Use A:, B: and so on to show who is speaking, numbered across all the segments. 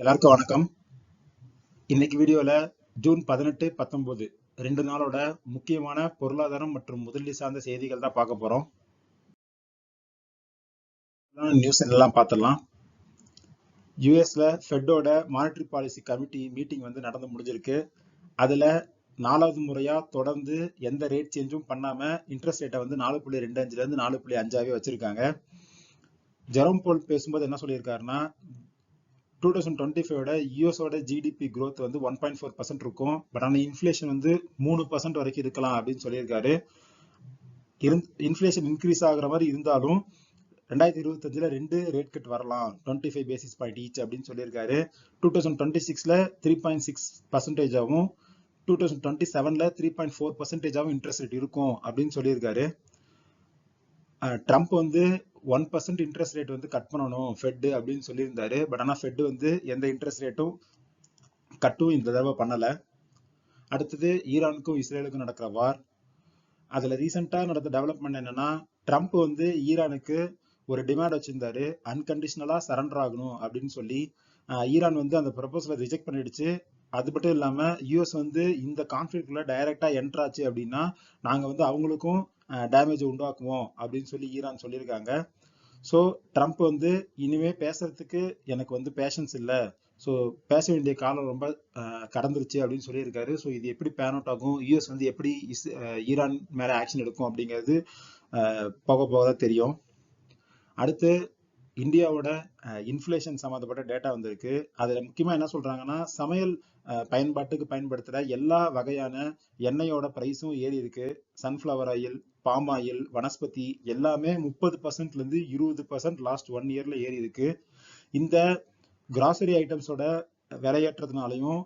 A: எல்லாருக்கும் வணக்கம். இன்னைக்கு வீடியோல ஜூன் பதினெட்டு பத்தொன்பது ரெண்டு நாளோட முக்கியமான பொருளாதாரம் மற்றும் முதலீடு சார்ந்த செய்திகள் தான் பார்க்க போறோம். நியூஸ் எல்லாம் பார்த்துடலாம். யூஎஸ்ல ஃபெட்டோட மானிட்டரி பாலிசி கமிட்டி மீட்டிங் வந்து நடந்து முடிஞ்சிருக்கு. அதுல நாலாவது முறையா தொடர்ந்து எந்த ரேட் சேஞ்சும் பண்ணாம இன்ட்ரெஸ்ட் ரேட்டை வந்து நாலு புள்ளி ரெண்டு அஞ்சுல இருந்து நாலு புள்ளி அஞ்சாவே வச்சிருக்காங்க. ஜெரம் போல் பேசும்போது என்ன சொல்லியிருக்காருன்னா டூ தௌசண்ட் டுவெண்ட்டி ஃபைவோட யூஎஸோட ஜிடிபி க்ரோத் வந்து ஒன் பாயிண்ட் ஃபோர் பர்சன்ட் இருக்கும். பட் ஆனால் இன்ஃப்ளேஷன் வந்து மூணு பர்சன்ட் வரைக்கும் இருக்கலாம் அப்படின்னு சொல்லியிருக்காரு. இன்ஃப்ளேஷன் இன்க்ரீஸ் ஆகுற மாதிரி இருந்தாலும் ரெண்டாயிரத்தி இருபத்தஞ்சில் ரெண்டு ரேட் கட் வரலாம். Twenty five basis point each அப்படின்னு சொல்லியிருக்காரு. டூ தௌசண்ட் டுவெண்ட்டி சிக்ஸில் த்ரீ பாயிண்ட் சிக்ஸ் பர்சன்டேஜாகவும் டூ தௌசண்ட் டுவெண்ட்டி செவனில் த்ரீ பாயிண்ட் ஃபோர் பர்சன்டேஜாகவும் இன்ட்ரெஸ்ட் ரேட் இருக்கும் அப்படின்னு சொல்லியிருக்காரு. ட்ரம்ப் வந்து ஒன் பர்சன்ட் இன்ட்ரெஸ்ட் ரேட் வந்து கட் பண்ணணும் ஃபெட் அப்படின்னு சொல்லியிருந்தாரு. பட் ஆனால் ஃபெட் வந்து எந்த இன்ட்ரெஸ்ட் ரேட்டும் கட்டும் இந்த தடவை பண்ணலை. அடுத்தது ஈரானுக்கும் இஸ்ரேலுக்கும் நடக்கிற வார் அதில் ரீசெண்டாக நடந்த டெவலப்மெண்ட் என்னன்னா ட்ரம்ப் வந்து ஈரானுக்கு ஒரு டிமாண்ட் வச்சிருந்தாரு. அன்கண்டிஷனலாக சரண்டர் ஆகணும் அப்படின்னு சொல்லி ஈரான் வந்து அந்த ப்ரப்போசலை ரிஜெக்ட் பண்ணிடுச்சு. அது மட்டும் இல்லாமல் யூஎஸ் வந்து இந்த கான்ஃபிளிக்ட்ல டைரெக்டாக என்ட்ராச்சு அப்படின்னா நாங்கள் வந்து அவங்களுக்கும் டேமேஜ் உண்டாக்குவோம் அப்படின்னு சொல்லி ஈரான் சொல்லியிருக்காங்க. ஸோ ட்ரம்ப் வந்து இனிமே பேசுறதுக்கு எனக்கு வந்து பேஷன்ஸ் இல்லை. ஸோ பேச வேண்டிய காலம் ரொம்ப கடந்துருச்சு அப்படின்னு சொல்லியிருக்காரு. ஸோ இது எப்படி பேன் அவுட் ஆகும்? யூஎஸ் வந்து எப்படி இஸ் ஈரான் மேலே ஆக்ஷன் எடுக்கும் அப்படிங்கிறது போக போக தான் தெரியும். அடுத்து இந்தியாவோட இன்ஃப்ளேஷன் சம்மந்தப்பட்ட டேட்டா வந்திருக்கு. அதில் முக்கியமாக என்ன சொல்றாங்கன்னா சமையல் பயன்பாட்டுக்கு பயன்படுத்துகிற எல்லா வகையான எண்ணெயோட ப்ரைஸும் ஏறி இருக்கு. Sunflower oil palm oil vanaspati எல்லாமே முப்பது பர்சன்ட்லேருந்து இருபது பர்சன்ட் லாஸ்ட் ஒன் இயர்ல ஏறி இருக்கு. இந்த கிராசரி ஐட்டம்ஸோட விலையேற்றதுனாலையும்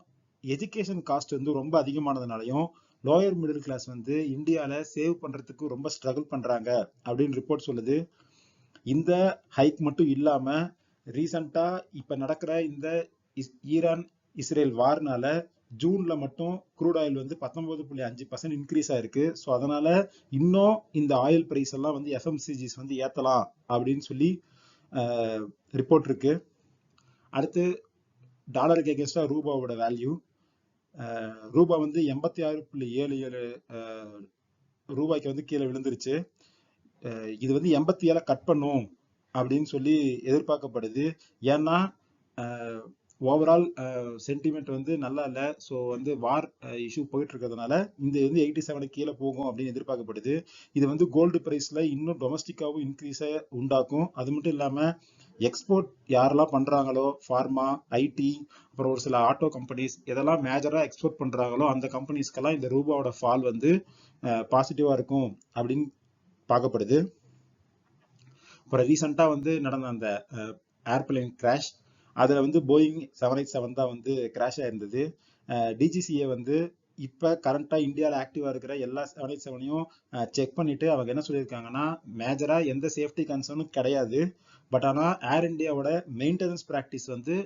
A: எஜுகேஷன் காஸ்ட் வந்து ரொம்ப அதிகமானதுனாலையும் லோயர் மிடில் கிளாஸ் வந்து இந்தியாவில் சேவ் பண்ணுறதுக்கு ரொம்ப ஸ்ட்ரகிள் பண்ணுறாங்க அப்படின்னு ரிப்போர்ட் சொல்லுது. இந்த ஹைக் மட்டும் இல்லாம ரீசண்டா இப்ப நடக்கிற இந்த ஈரான் இஸ்ரேல் வார்னால ஜூன்ல மட்டும் குரூட் ஆயில் வந்து பத்தொன்பது புள்ளி அஞ்சு பர்சன்ட் இன்க்ரீஸ் ஆயிருக்கு. ஸோ அதனால இன்னும் இந்த ஆயில் பிரைஸ் எல்லாம் வந்து எஃப்எம்சிஜிஸ் வந்து ஏத்தலாம் அப்படின்னு சொல்லி ரிப்போர்ட் இருக்கு. அடுத்து டாலருக்கு எகேன்ஸ்டா ரூபாவோட வேல்யூ ரூபா வந்து எண்பத்தி ஆறு புள்ளி ஏழு ஏழு ரூபாய்க்கு வந்து கீழே விழுந்துருச்சு. இது வந்து எண்பத்தி ஏழை கட் பண்ணும் அப்படின்னு சொல்லி எதிர்பார்க்கப்படுது. ஏன்னா ஓவரால் சென்டிமெண்ட் வந்து நல்லா இல்லை. ஸோ வந்து வார் இஷ்யூ போயிட்டு இருக்கிறதுனால இந்த வந்து எயிட்டி செவனுக்கு கீழே போகும் அப்படின்னு எதிர்பார்க்கப்படுது. இது வந்து கோல்டு ப்ரைஸில் இன்னும் டொமஸ்டிக்காகவும் இன்க்ரீஸை உண்டாக்கும். அது மட்டும் இல்லாமல் எக்ஸ்போர்ட் யாரெல்லாம் பண்ணுறாங்களோ ஃபார்மா ஐடி அப்புறம் ஒரு சில ஆட்டோ கம்பெனிஸ் எதெல்லாம் மேஜராக எக்ஸ்போர்ட் பண்ணுறாங்களோ அந்த கம்பெனிஸ்க்கெல்லாம் இந்த ரூபாவோட ஃபால் வந்து பாசிட்டிவாக இருக்கும் அப்படின்னு பார்க்கப்படுது. அப்புறம் ரீசெண்டாக வந்து நடந்த அந்த ஏர்பிளைன் கிராஷ் அதில் வந்து போயிங் செவன் எயிட் செவன் தான் வந்து கிராஷ் ஆயிருந்தது. டிஜிசிஏ வந்து இப்போ கரண்ட்டாக இந்தியாவில் ஆக்டிவாக இருக்கிற எல்லா செவன் எயிட் செவனையும் செக் பண்ணிவிட்டு அவங்க என்ன சொல்லியிருக்காங்கன்னா மேஜராக எந்த சேஃப்டி கன்சர்னும் கிடையாது. பட் ஆனால் ஏர் இந்தியாவோட மெயின்டெனன்ஸ் ப்ராக்டிஸ் வந்து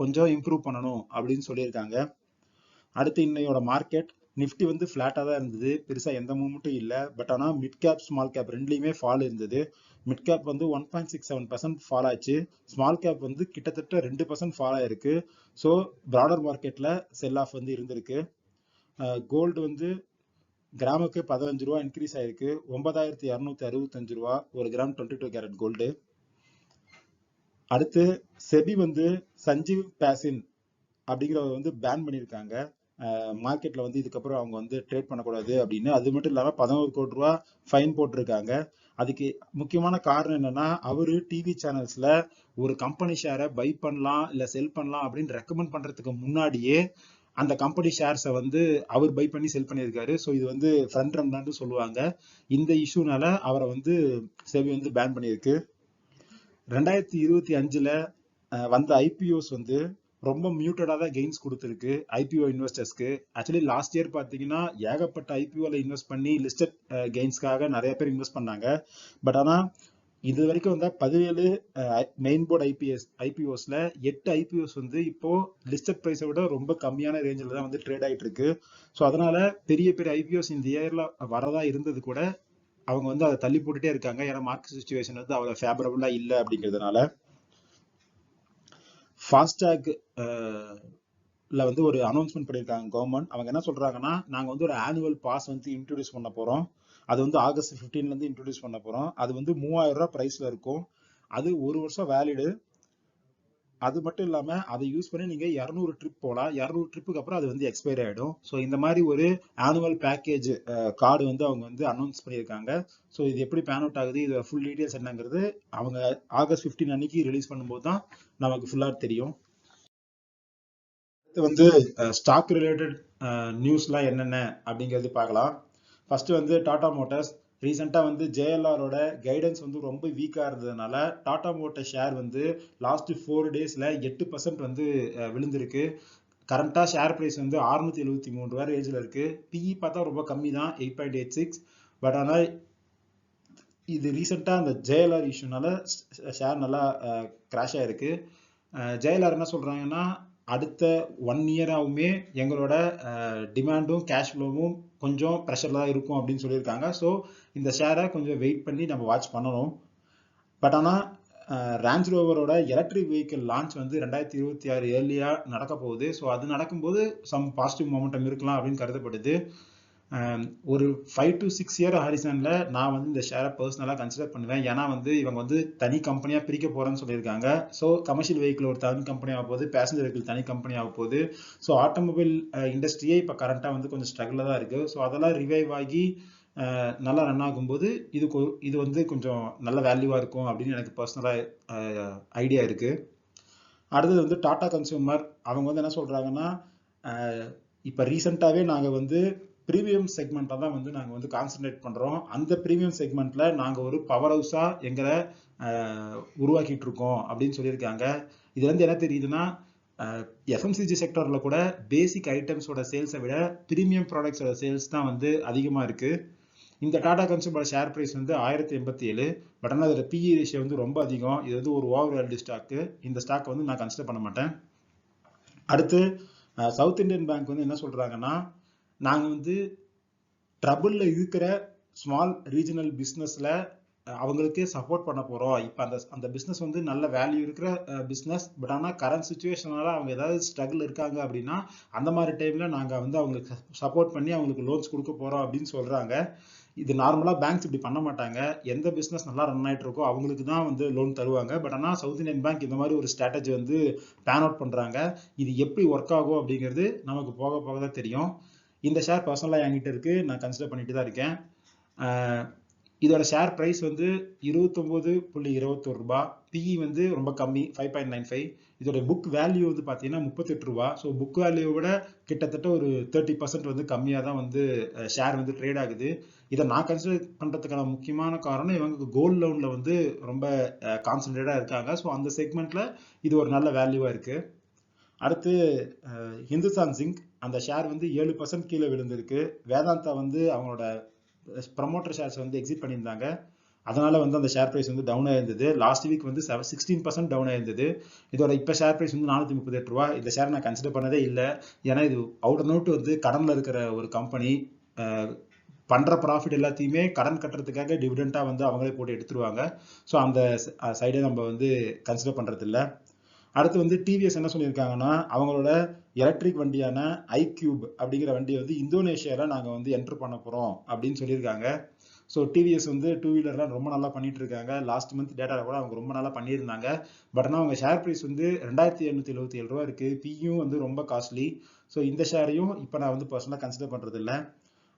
A: கொஞ்சம் இம்ப்ரூவ் பண்ணணும் அப்படின்னு சொல்லியிருக்காங்க. அடுத்து இன்னையோட மார்க்கெட் நிஃப்டி வந்து ஃப்ளாட்டாக தான் இருந்தது. பெருசாக எந்த மூமெண்ட்டும் இல்லை. பட் ஆனால் மிட் கேப் ஸ்மால் கேப் ரெண்டுலேயுமே ஃபால் இருந்தது. மிட் கேப் வந்து one point six seven percent fall ஆச்சு. ஸ்மால் கேப் வந்து கிட்டத்தட்ட ரெண்டு பர்சன்ட் ஃபால் ஆயிருக்கு. ஸோ ப்ராடர் மார்க்கெட்டில் செல் ஆஃப் வந்து இருந்திருக்கு. கோல்டு வந்து கிராமுக்கு பதினஞ்சு ரூபா இன்க்ரீஸ் ஆயிருக்கு. ஒன்பதாயிரத்தி இரநூத்தி அறுபத்தஞ்சு ரூபா ஒரு gram twenty two carat gold அடுத்து செபி வந்து சஞ்சீவ் பேசின் அப்படிங்கிறவர் வந்து பேன் பண்ணியிருக்காங்க. மார்க்கெட்டில் வந்து இதுக்கப்புறம் அவங்க வந்து ட்ரேட் பண்ணக்கூடாது அப்படின்னு. அது மட்டும் இல்லாமல் பதினோரு கோடி ரூபா ஃபைன் போட்டிருக்காங்க. அதுக்கு முக்கியமான காரணம் என்னன்னா அவரு டிவி சேனல்ஸ்ல ஒரு கம்பெனி ஷேரை பை பண்ணலாம் இல்ல செல் பண்ணலாம் அப்படின்னு ரெக்கமெண்ட் பண்றதுக்கு முன்னாடியே அந்த கம்பெனி ஷேர்ஸை வந்து அவர் பை பண்ணி செல் பண்ணியிருக்காரு. ஸோ இது வந்து ஃப்ரண்ட் தான் சொல்லுவாங்க. இந்த இஷ்யூனால அவரை வந்து செவி வந்து பேன் பண்ணியிருக்கு. ரெண்டாயிரத்தி இருபத்தி அஞ்சுல வந்த ஐபிஓஸ் வந்து ரொம்ப மியூட்டடாக தான் கெயின்ஸ் கொடுத்துருக்கு ஐபிஓ இன்வெஸ்டர்ஸ்க்கு ஆக்சுவலி லாஸ்ட் இயர் பார்த்தீங்கன்னா ஏகப்பட்ட ஐபிஓவில் இன்வெஸ்ட் பண்ணி லிஸ்டட் கெயின்ஸ்க்காக நிறைய பேர் இன்வெஸ்ட் பண்ணாங்க. பட் ஆனால் இது வரைக்கும் வந்தால் பதினேழு மெயின் போர்டு ஐபிஎஸ் ஐபிஓஸ்ல எட்டு ஐபிஓஸ் வந்து இப்போ லிஸ்டட் ப்ரைஸை விட ரொம்ப கம்மியான ரேஞ்சில் தான் வந்து ட்ரேட் ஆகிட்டு இருக்கு ஸோ அதனால பெரிய பெரிய ஐபிஓஸ் இந்த இயர்ல வரதா இருந்தது கூட அவங்க வந்து அதை தள்ளி போட்டுட்டே இருக்காங்க. ஏன்னா மார்க்கெட் சுச்சுவேஷன் வந்து அவ்வளோ ஃபேவரபுளாக இல்லை அப்படிங்கிறதுனால. ஃபாஸ்டேக் uh, வந்து ஒரு அனௌன்ஸ்மெண்ட் பண்ணியிருக்காங்க கவர்மெண்ட் அவங்க என்ன சொல்கிறாங்கன்னா நாங்கள் வந்து ஒரு ஆனுவல் பாஸ் வந்து இன்ட்ரடியூஸ் பண்ண போகிறோம் அது வந்து ஆகஸ்ட் ஃபிஃப்டீன்லேருந்து இன்ட்ரடியூஸ் பண்ண போகிறோம் அது வந்து மூவாயிரம் ரூபா ப்ரைஸில் இருக்கும். அது ஒரு வருஷம் வேலிடு அது மட்டும் இல்லாம அதை யூஸ் பண்ணி நீங்க 200 ட்ரிப் போகலாம் 200 ட்ரிப்புக்கு அப்புறம் அது வந்து எக்ஸ்பைர் ஆயிடும். ஸோ இந்த மாதிரி ஒரு ஆனுவல் பேக்கேஜ் கார்டு வந்து அவங்க வந்து அனௌன்ஸ் பண்ணியிருக்காங்க. ஸோ இது எப்படி பேன் அவுட் ஆகுது இதோட ஃபுல் டீட்டெயில்ஸ் என்னங்கிறது அவங்க ஆகஸ்ட் 15 அன்னைக்கு ரிலீஸ் பண்ணும்போது தான் நமக்கு ஃபுல்லாக தெரியும். அடுத்து வந்து ஸ்டாக் ரிலேட்டட் நியூஸ்லாம் என்னென்ன அப்படிங்கிறது பார்க்கலாம். ஃபர்ஸ்ட் வந்து டாடா மோட்டார்ஸ் ரீசெண்டாக வந்து ஜேஎல்ஆரோட கைடன்ஸ் வந்து ரொம்ப வீக்காக இருந்ததுனால டாடா மோட்டர் ஷேர் வந்து லாஸ்ட் ஃபோர் டேஸில் எட்டு பர்சன்ட் வந்து விழுந்திருக்கு. கரண்ட்டாக ஷேர் ப்ரைஸ் வந்து 673 எழுபத்தி மூணு ரூபா ரேஞ்சில் இருக்குது பிஇ பார்த்தா ரொம்ப கம்மி தான் eight point eight six but ஆனால் இது ரீசெண்டாக அந்த ஜேஎல்ஆர் இஷ்யூனால ஷேர் நல்லா கிராஷ் ஆகிருக்கு ஜேஎல்ஆர் என்ன சொல்கிறாங்கன்னா அடுத்த ஒன் இயராகவுமே எங்களோட டிமாண்டும் கேஷ் ஃப்ளோவும் கொஞ்சம் ப்ரெஷரில் தான் இருக்கும் அப்படின்னு சொல்லியிருக்காங்க. ஸோ இந்த ஷேரை கொஞ்சம் வெயிட் பண்ணி நம்ம வாட்ச் பண்ணணும். பட் ஆனால் ரேஞ்ச் ரோவரோட எலக்ட்ரிக் வெஹிக்கிள் லான்ச் வந்து ரெண்டாயிரத்தி இருபத்தி ஆறு ஏர்லியாக நடக்க போகுது ஸோ அது நடக்கும்போது சம் பாசிட்டிவ் மொமெண்டம் இருக்கலாம் அப்படின்னு கருதப்படுது. Um, ஒரு ஃபைவ் டு சிக்ஸ் இயர் ஹாரிசனில் நான் வந்து இந்த ஷேரை பர்சனலாக கன்சிடர் பண்ணுவேன். ஏன்னா வந்து இவங்க வந்து தனி கம்பெனியாக பிரிக்க போகிறேன்னு சொல்லியிருக்காங்க. ஸோ கமர்ஷியல் வெஹிக்கிள் ஒரு தனி கம்பெனி ஆக போகுது. பேசஞ்சர் வெஹிக்கிள் தனி கம்பெனி ஆக போகுது. ஸோ ஆட்டோமொபைல் இண்டஸ்ட்ரியே இப்போ கரண்ட்டாக வந்து கொஞ்சம் ஸ்ட்ரகிளில் தான் இருக்குது ஸோ அதெல்லாம் ரிவைவ் ஆகி uh, நல்லா ரன் ஆகும்போது இது இது வந்து கொஞ்சம் நல்ல வேல்யூவாக இருக்கும் அப்படின்னு எனக்கு பர்சனலாக ஐடியா இருக்குது அடுத்தது வந்து டாடா கன்சியூமர் அவங்க வந்து என்ன சொல்கிறாங்கன்னா uh, இப்போ ரீசெண்டாகவே நாங்கள் வந்து ப்ரீமியம் செக்மெண்ட்டை தான் வந்து நாங்கள் வந்து கான்சென்ட்ரேட் பண்ணுறோம் அந்த ப்ரீமியம் செக்மெண்ட்டில் நாங்கள் ஒரு பவர் ஹவுஸாக எங்களை உருவாக்கிட்டு இருக்கோம் அப்படின்னு சொல்லியிருக்காங்க. இதுலேருந்து என்ன தெரியுதுன்னா எஃப்எம்சிஜி செக்டரில் கூட பேசிக் ஐட்டம்ஸோட சேல்ஸை விட ப்ரீமியம் ப்ராடக்ட்ஸோட சேல்ஸ் தான் வந்து அதிகமாக இருக்குது இந்த டாடா கன்சூமர் ஷேர் ப்ரைஸ் வந்து ஆயிரத்தி எண்பத்தி ஏழு பட் ஆனால் அதோட பிஇ ரேஷியோ வந்து ரொம்ப அதிகம். இது வந்து ஒரு ஓவர் வேல்டு ஸ்டாக்கு இந்த ஸ்டாக் வந்து நான் கன்சிடர் பண்ண மாட்டேன். அடுத்து சவுத் இந்தியன் பேங்க் வந்து என்ன சொல்கிறாங்கன்னா நாங்கள் வந்து ட்ரபுளில் இருக்கிற ஸ்மால் ரீஜனல் பிஸ்னஸில் அவங்களுக்கு சப்போர்ட் பண்ண போகிறோம் இப்போ அந்த அந்த பிஸ்னஸ் வந்து நல்ல வேல்யூ இருக்கிற பிஸ்னஸ் பட் ஆனால் கரண்ட் சுச்சுவேஷனால அவங்க ஏதாவது ஸ்ட்ரகிள் இருக்காங்க அப்படின்னா அந்த மாதிரி டைமில் நாங்கள் வந்து அவங்களுக்கு சப்போர்ட் பண்ணி அவங்களுக்கு லோன்ஸ் கொடுக்க போகிறோம் அப்படின்னு சொல்கிறாங்க இது நார்மலாக பேங்க்ஸ் இப்படி பண்ண மாட்டாங்க. எந்த பிஸ்னஸ் நல்லா ரன் ஆகிட்டு இருக்கோ அவங்களுக்கு தான் வந்து லோன் தருவாங்க. பட் ஆனால் சவுத் இந்தியன் பேங்க் இந்த மாதிரி ஒரு ஸ்ட்ராட்டஜி வந்து பேன் அவுட் பண்ணுறாங்க இது எப்படி ஒர்க் ஆகும் அப்படிங்கிறது நமக்கு போக போக தான் தெரியும். இந்த ஷேர் பர்சனலாக என்கிட்ட இருக்கு. நான் கன்சிடர் பண்ணிட்டு தான் இருக்கேன். இதோட ஷேர் ப்ரைஸ் வந்து இருபத்தொம்போது புள்ளி இருபத்தொரு ரூபா. பிஇ வந்து ரொம்ப கம்மி ஃபைவ் பாயிண்ட் நைன் ஃபைவ் இதோட புக் வேல்யூ வந்து பார்த்தீங்கன்னா முப்பத்தெட்டு ரூபா. ஸோ புக் வேல்யூ விட கிட்டத்தட்ட ஒரு தேர்ட்டி பர்சன்ட் வந்து கம்மியாக தான் வந்து ஷேர் வந்து ட்ரேட் ஆகுது. இதை நான் கன்சிடர் பண்ணுறதுக்கான முக்கியமான காரணம் இவங்க கோல்ட் லோனில் வந்து ரொம்ப கான்சன்ட்ரேட்டாக இருக்காங்க. ஸோ அந்த செக்மெண்ட்டில் இது ஒரு நல்ல வேல்யூவாக இருக்குது அடுத்து ஹிந்துஸ்தான் ஜிங்க் அந்த ஷேர் வந்து ஏழு பர்சன்ட் கீழே விழுந்திருக்கு. வேதாந்தா வந்து அவங்களோட ப்ரமோட்டர் ஷேர்ஸ் வந்து எக்ஸிட் பண்ணியிருந்தாங்க. அதனால வந்து அந்த ஷேர் ப்ரைஸ் வந்து டவுன் ஆயிருந்தது. லாஸ்ட் வீக் வந்து சிக்ஸ்டீன் பர்சன்ட் டவுன் ஆயிருந்தது. இதோட இப்போ ஷேர் ப்ரைஸ் வந்து நானூற்றி முப்பத்தெட்டு ரூபா. இந்த ஷேர் நான் கன்சிடர் பண்ணதே இல்லை. ஏன்னா இது அவுட் நோட் வந்து கடனில் இருக்கிற ஒரு கம்பெனி பண்ணுற ப்ராஃபிட் எல்லாத்தையுமே கடன் கட்டுறதுக்காக டிவிடெண்டா வந்து அவங்களே போட்டு எடுத்துருவாங்க. ஸோ அந்த சைடை நம்ம வந்து கன்சிடர் பண்ணுறதில்ல அடுத்து வந்து டிவிஎஸ் என்ன சொல்லியிருக்காங்கன்னா அவங்களோட எலக்ட்ரிக் வண்டியான ஐ அப்படிங்கிற வண்டியை வந்து இந்தோனேஷியாவில் நாங்கள் வந்து என்டர் பண்ண போகிறோம் அப்படின்னு சொல்லியிருக்காங்க. ஸோ டிவிஎஸ் வந்து டூ வீலர்லாம் ரொம்ப நல்லா பண்ணிட்டு இருக்காங்க லாஸ்ட் மந்த் டேட்டாவில் கூட அவங்க ரொம்ப நல்லா பண்ணியிருந்தாங்க. பட் ஆனால் அவங்க ஷேர் ப்ரைஸ் வந்து ரெண்டாயிரத்தி எழுநூத்தி எழுபத்தி ஏழு ரூபா இருக்கு. பியும் வந்து ரொம்ப காஸ்ட்லி ஸோ இந்த ஷேரையும் இப்போ நான் வந்து பர்சனலாக கன்சிடர் பண்ணுறது இல்லை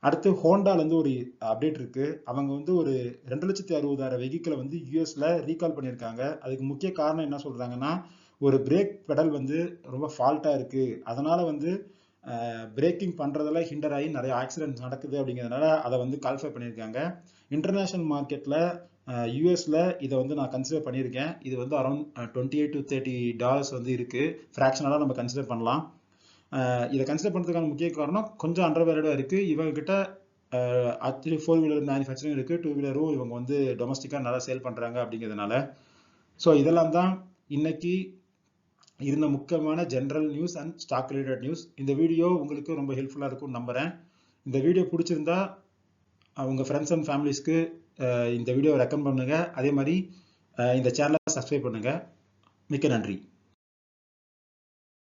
A: அடுத்து ஹோண்டால ஒரு அப்டேட் இருக்கு. அவங்க வந்து ஒரு ரெண்டு லட்சத்தி அறுபதாயிரம் வெஹிக்கிளை வந்து யூஎஸ்ல ரீகால் பண்ணியிருக்காங்க. அதுக்கு முக்கிய காரணம் என்ன சொல்றாங்கன்னா ஒரு பிரேக் பெடல் வந்து ரொம்ப ஃபால்ட்டா இருக்கு. அதனால வந்து பிரேக்கிங் பண்றதுல ஹிண்டர் ஆகி நிறைய ஆக்சிடென்ட் நடக்குது அப்படிங்கிறதுனால அதை வந்து கால்ஃபை பண்ணியிருக்காங்க. இன்டர்நேஷனல் மார்க்கெட்ல யூஎஸ்ல இதை வந்து நான் கன்சிடர் பண்ணியிருக்கேன். இது வந்து around twenty eight to thirty dollars வந்து இருக்கு. ஃப்ராக்ஷனலாக நம்ம கன்சிடர் பண்ணலாம். இதை கன்சிடர் பண்ணுறதுக்கான முக்கிய காரணம் கொஞ்சம் அண்டர் வேல்யூடாக இருக்கு. இவங்க கிட்ட ஆக்சுவலி ஃபோர் வீலர் மேனுஃபேக்சரிங் இருக்கு. டூ வீலரும் இவங்க வந்து டொமஸ்டிக்காக நல்லா சேல் பண்றாங்க அப்படிங்கிறதுனால. ஸோ இதெல்லாம் தான் இன்னைக்கு இருந்த முக்கியமான general news and stock related news இந்த வீடியோ உங்களுக்கு ரொம்ப ஹெல்ப்ஃபுல்லாக இருக்கும்னு நம்புகிறேன் இந்த வீடியோ பிடிச்சிருந்தா அவங்க ஃப்ரெண்ட்ஸ் அண்ட் ஃபேமிலிஸ்க்கு இந்த வீடியோவை ரெக்கமெண்ட் பண்ணுங்கள் அதே மாதிரி இந்த சேனலை சப்ஸ்கிரைப் பண்ணுங்கள் மிக்க நன்றி.